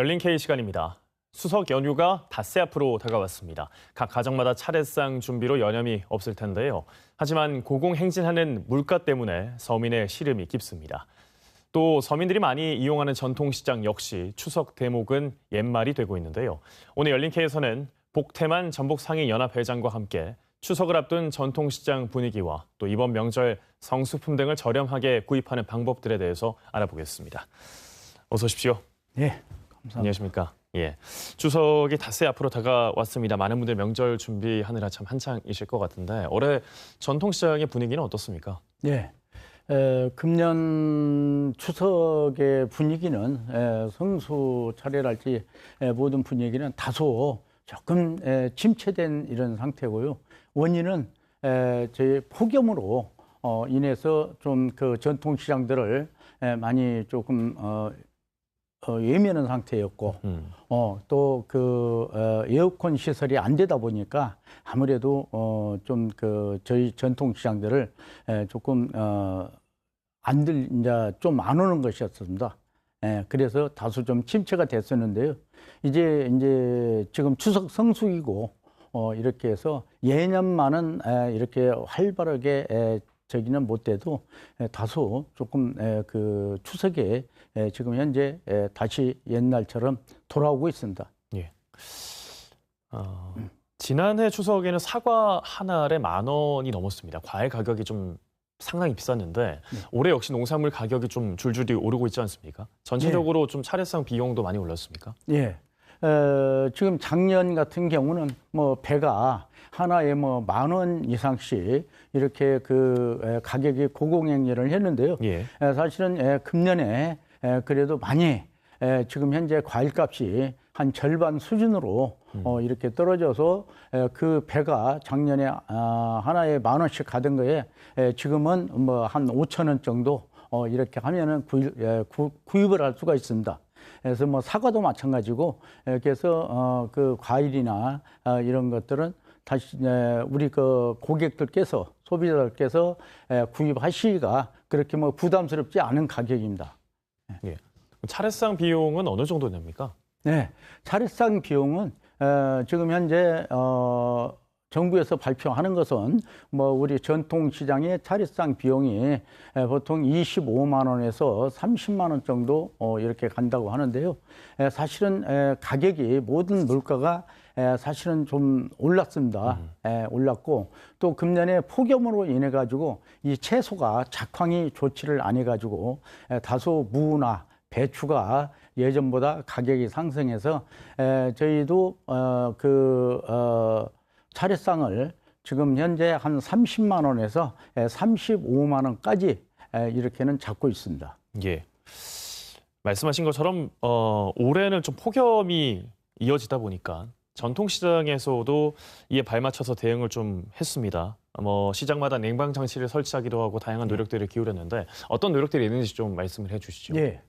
열린 K 시간입니다. 수석 연휴가 닷새 앞으로 다가왔습니다. 각 가정마다 차례상 준비로 여념이 없을 텐데요. 하지만 고공행진하는 물가 때문에 서민의 시름이 깊습니다. 또 서민들이 많이 이용하는 전통시장 역시 추석 대목은 옛말이 되고 있는데요. 오늘 열린 K에서는 복태만 전북상인 연합회장과 함께 추석을 앞둔 전통시장 분위기와 또 이번 명절 성수품 등을 저렴하게 구입하는 방법들에 대해서 알아보겠습니다. 어서 오십시오. 예, 감사합니다. 안녕하십니까. 예. 추석이 닷새 앞으로 다가왔습니다. 많은 분들 명절 준비하느라 참 한창이실 것 같은데 올해 전통시장의 분위기는 어떻습니까? 예. 에, 금년 추석의 분위기는 에, 성수 차례랄지 에, 모든 분위기는 다소 조금 에, 침체된 이런 상태고요. 원인은 에, 저희 폭염으로 어, 인해서 좀 그 전통시장들을 에, 많이 조금 어, 어, 예민한 상태였고 음. 어, 또그 어, 에어컨 시설이 안 되다 보니까 아무래도 어, 좀 그 저희 전통 시장들을 에, 조금 어, 안들 이제 좀 안 오는 것이었습니다. 예, 그래서 다소 좀 침체가 됐었는데요. 이제 이제 지금 추석 성수기고 어, 이렇게 해서 예년만은 에, 이렇게 활발하게 에, 저기는 못 돼도 에, 다소 조금 에, 그 추석에 에, 지금 현재 에, 다시 옛날처럼 돌아오고 있습니다. 어, 지난해 추석에는 사과 한 알에 만 원이 넘었습니다. 과일 가격이 좀 상당히 비쌌는데 올해 역시 농산물 가격이 좀 줄줄이 오르고 있지 않습니까? 전체적으로 좀 차례상 비용도 많이 올랐습니까? 예. 어, 지금 작년 같은 경우는 뭐 배가 하나에 뭐 만 원 이상씩 이렇게 그 에, 가격이 고공행진을 했는데요. 예. 에, 사실은 에, 금년에 에, 그래도 많이 에, 지금 현재 과일값이 한 절반 수준으로 어, 이렇게 떨어져서 에, 그 배가 작년에 아, 하나에 만 원씩 가던 거에 에, 지금은 뭐 한 오천 원 정도 어, 이렇게 하면은 구입, 구입을 할 수가 있습니다. 그래서 뭐 사과도 마찬가지고 에, 그래서 어, 그 과일이나 어, 이런 것들은 다시 에, 우리 그 고객들께서 소비자들께서 에, 구입하시기가 그렇게 뭐 부담스럽지 않은 가격입니다. 예. 차례상 비용은 어느 정도 됩니까? 네, 차례상 비용은 어, 지금 현재 어, 정부에서 발표하는 것은 뭐 우리 전통 시장의 차례상 비용이 에, 보통 25만 원에서 30만 원 정도 어, 이렇게 간다고 하는데요. 에, 사실은 에, 가격이 모든 물가가 에, 사실은 좀 올랐습니다. 에, 올랐고 또 금년에 폭염으로 인해 가지고 이 채소가 작황이 좋지를 않아 가지고 다소 무나 배추가 예전보다 가격이 상승해서 에, 저희도 어, 그 어, 차례상을 지금 현재 한 30만 원에서 에, 35만 원까지 에, 이렇게는 잡고 있습니다. 예. 말씀하신 것처럼 어, 올해는 좀 폭염이 이어지다 보니까 전통 시장에서도 이에 발맞춰서 대응을 좀 했습니다. 뭐 시장마다 냉방 장치를 설치하기도 하고 다양한 노력들을 기울였는데 어떤 노력들이 있는지 좀 말씀을 해주시죠. 예.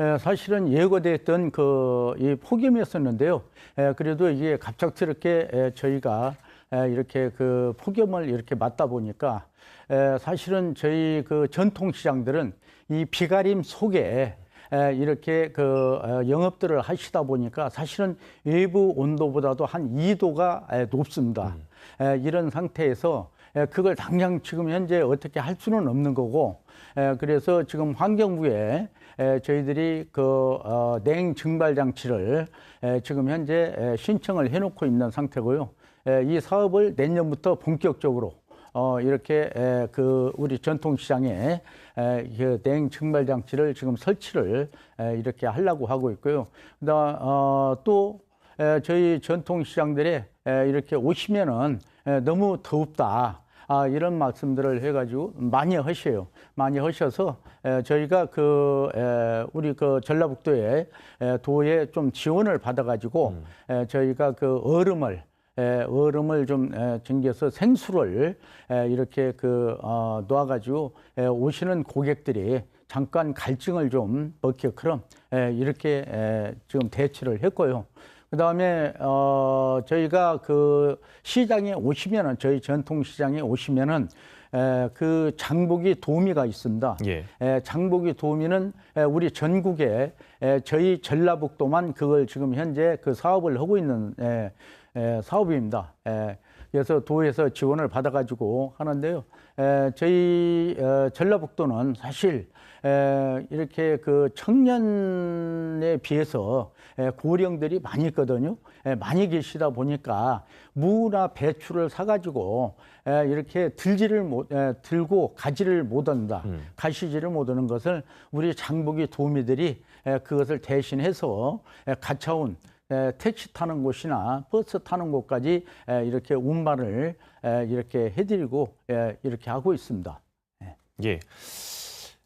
에, 사실은 예고됐던 그이 폭염이었었는데요. 에, 그래도 이게 갑작스럽게 에, 저희가 에, 이렇게 그 폭염을 이렇게 맞다 보니까 에, 사실은 저희 그 전통 시장들은 이 비가림 속에 에, 이렇게 그 어, 영업들을 하시다 보니까 사실은 외부 온도보다도 한 2도가 에, 높습니다. 에, 이런 상태에서 에, 그걸 당장 지금 현재 어떻게 할 수는 없는 거고 에, 그래서 지금 환경부에 에, 저희들이 그 어, 냉 증발 장치를 에, 지금 현재 에, 신청을 해놓고 있는 상태고요. 에, 이 사업을 내년부터 본격적으로 어, 이렇게 에, 그 우리 전통시장에 에, 그냉 증발 장치를 지금 설치를 에, 이렇게 하려고 하고 있고요. 그다음 어, 또 에, 저희 전통시장들에 에, 이렇게 오시면은 에, 너무 덥다. 아, 이런 말씀들을 해가지고 많이 하셔요. 많이 하셔서 에, 저희가 그 에, 우리 그 전라북도에 에, 도에 좀 지원을 받아가지고 에, 저희가 그 얼음을 에, 얼음을 좀 에, 쟁겨서 생수를 에, 이렇게 그 어, 놓아가지고 에, 오시는 고객들이 잠깐 갈증을 좀 먹게끔 에, 이렇게 에, 지금 대처를 했고요. 그 다음에 어 저희가 그 시장에 오시면은 저희 전통 시장에 오시면은 에, 그 장보기 도우미가 있습니다. 예. 에, 장보기 도우미는 에, 우리 전국에 에, 저희 전라북도만 그걸 지금 현재 그 사업을 하고 있는 에, 에, 사업입니다. 에, 그래서 도에서 지원을 받아가지고 하는데요. 에, 저희 어, 전라북도는 사실 에, 이렇게 그 청년에 비해서 에, 고령들이 많이 있거든요. 에, 많이 계시다 보니까 무나 배추를 사가지고 에, 이렇게 들지를 못 에, 들고 가지를 못한다. 가시지를 못하는 것을 우리 장보기 도우미들이 에, 그것을 대신해서 에, 택시 타는 곳이나 버스 타는 곳까지 에, 이렇게 운반을 에, 이렇게 해드리고 에, 이렇게 하고 있습니다. 예.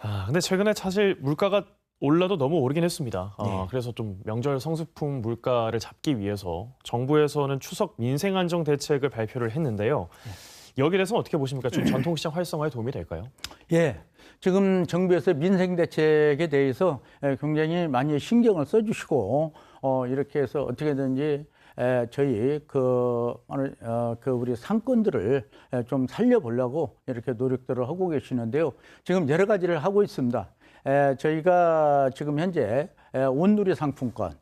아, 근데 최근에 사실 물가가 올라도 너무 오르긴 했습니다. 아, 네. 그래서 좀 명절 성수품 물가를 잡기 위해서 정부에서는 추석 민생 안정 대책을 발표를 했는데요. 여기에 대해서 어떻게 보십니까? 좀 전통시장 활성화에 도움이 될까요? 예. 지금 정부에서 민생 대책에 대해서 에, 굉장히 많이 신경을 써주시고 어, 이렇게 해서 어떻게든지 에, 저희 그, 어, 그 우리 상권들을 에, 좀 살려보려고 이렇게 노력들을 하고 계시는데요. 지금 여러 가지를 하고 있습니다. 에, 저희가 지금 현재 에, 온누리 상품권,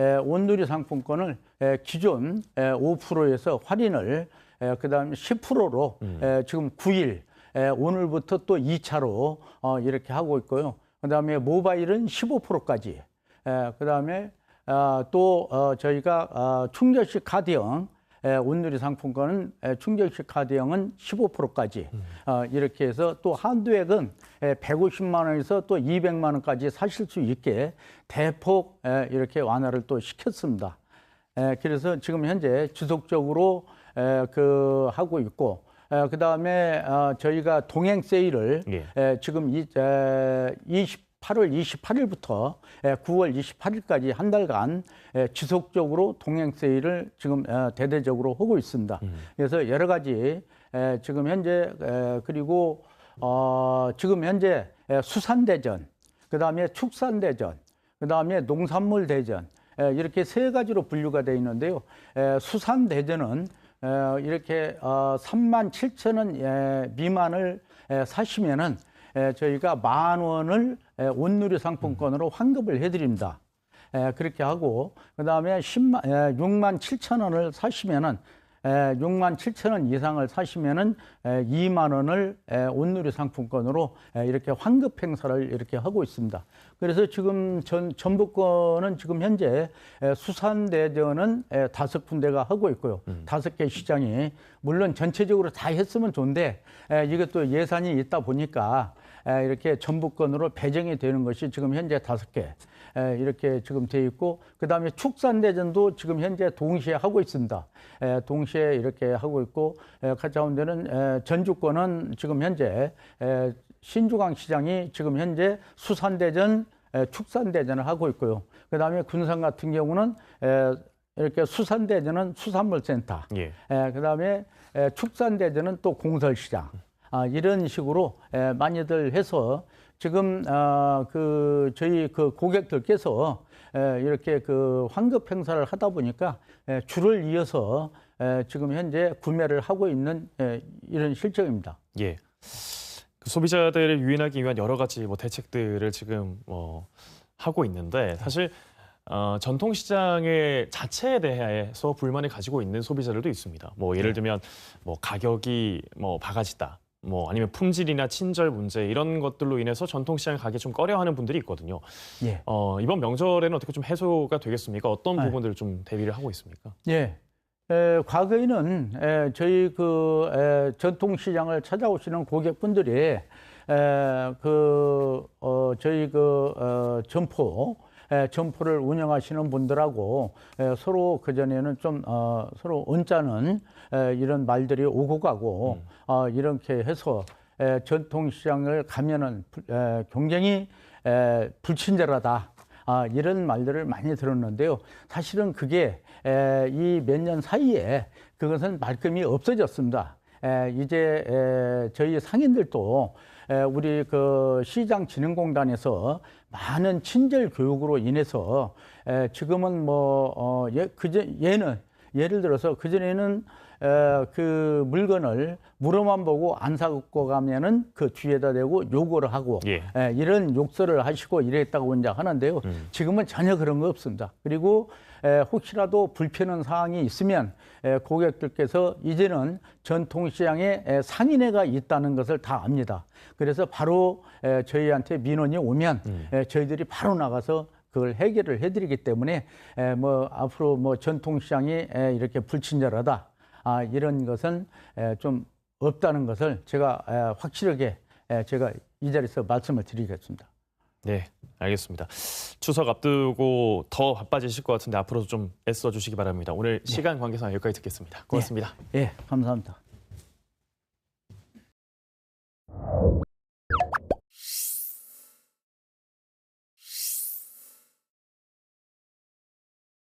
에, 온누리 상품권을 에, 기존 에, 5%에서 할인을 에, 그다음에 10%로 에, 지금 9일 에, 오늘부터 또 2차로 어, 이렇게 하고 있고요. 그 다음에 모바일은 15%까지. 에, 그다음에 아, 또 어, 저희가 아, 충전식 카드형 에, 온누리 상품권은 에, 충전식 카드형은 15%까지 어, 이렇게 해서 또 한도액은 에, 150만 원에서 또 200만 원까지 사실 수 있게 대폭 에, 이렇게 완화를 또 시켰습니다. 에, 그래서 지금 현재 지속적으로 에, 그 하고 있고 그 다음에 어, 저희가 동행 세일을 예. 에, 지금 이, 에, 28월 28일부터 9월 28일까지 한 달간 에, 지속적으로 동행 세일을 지금 어, 대대적으로 하고 있습니다. 그래서 여러 가지 에, 지금 현재 에, 그리고 어, 지금 현재 에, 수산 대전, 그 다음에 축산 대전, 그 다음에 농산물 대전 에, 이렇게 세 가지로 분류가 되어 있는데요. 에, 수산 대전은 에, 이렇게 어, 3만 7천 원 에, 미만을 에, 사시면은 에, 저희가 만 원을 에, 온누리 상품권으로 환급을 해드립니다. 에, 그렇게 하고 그 다음에 10만, 에, 6만 7천 원을 사시면은 에, 6만 7천 원 이상을 사시면은 에, 2만 원을 에, 온누리 상품권으로 에, 이렇게 환급 행사를 이렇게 하고 있습니다. 그래서 지금 전 전북권은 지금 현재 에, 수산대전은 에, 다섯 군데가 하고 있고요. 다섯 개 시장이 물론 전체적으로 다 했으면 좋은데 에, 이것도 예산이 있다 보니까 에, 이렇게 전북권으로 배정이 되는 것이 지금 현재 다섯 개 에, 이렇게 지금 돼 있고 그다음에 축산대전도 지금 현재 동시에 하고 있습니다. 에, 동시에 이렇게 하고 있고 에, 그 가운데는 에, 전주권은 지금 현재 에, 신주강 시장이 지금 현재 수산대전, 에, 축산대전을 하고 있고요. 그다음에 군산 같은 경우는 에, 이렇게 수산대전은 수산물센터, 예. 에, 그다음에 에, 축산대전은 또 공설시장 아, 이런 식으로 에, 많이들 해서 지금 아, 그 저희 그 고객들께서 에, 이렇게 그 환급 행사를 하다 보니까 에, 줄을 이어서 에, 지금 현재 구매를 하고 있는 에, 이런 실정입니다. 예. 그 소비자들을 유인하기 위한 여러 가지 뭐 대책들을 지금 뭐 하고 있는데 사실 어, 전통 시장의 자체에 대해서 불만을 가지고 있는 소비자들도 있습니다. 뭐 예를 들면 뭐 가격이 뭐 바가지다. 뭐 아니면 품질이나 친절 문제 이런 것들로 인해서 전통 시장 가기 좀 꺼려하는 분들이 있거든요. 예. 어, 이번 명절에는 어떻게 좀 해소가 되겠습니까? 어떤 네. 부분들을 좀 대비를 하고 있습니까? 예. 에, 과거에는 에, 저희 그 에, 전통 시장을 찾아오시는 고객분들이 에, 그 어, 저희 그 어, 점포 에, 점포를 운영하시는 분들하고 에, 서로 그 전에는 좀 어, 서로 언짢은 에, 이런 말들이 오고 가고 어, 이렇게 해서 에, 전통시장을 가면은 굉장히 에, 불친절하다. 아, 이런 말들을 많이 들었는데요. 사실은 그게 이 몇 년 사이에 그것은 말끔히 없어졌습니다. 에, 이제 에, 저희 상인들도 에, 우리 그 시장진흥공단에서 많은 친절 교육으로 인해서 에, 지금은 뭐 어, 예, 그제 얘는 예를 들어서 그 전에는 에, 그 물건을 물어만 보고 안 사고 가면은 그 뒤에다 대고 요구를 하고 예. 예, 이런 욕설을 하시고 이랬다고 이제 하는데요. 지금은 전혀 그런 거 없습니다. 그리고 에, 혹시라도 불편한 사항이 있으면 에, 고객들께서 이제는 전통시장에 에, 상인회가 있다는 것을 다 압니다. 그래서 바로 에, 저희한테 민원이 오면 에, 저희들이 바로 나가서 그걸 해결을 해드리기 때문에 에, 뭐 앞으로 뭐 전통시장이 에, 이렇게 불친절하다 아, 이런 것은 에, 좀 없다는 것을 제가 에, 확실하게 에, 제가 이 자리에서 말씀을 드리겠습니다. 네, 알겠습니다. 추석 앞두고 더 바빠지실 것 같은데 앞으로도 좀 애써 주시기 바랍니다. 오늘 시간 관계상 여기까지 듣겠습니다. 고맙습니다. 예, 감사합니다.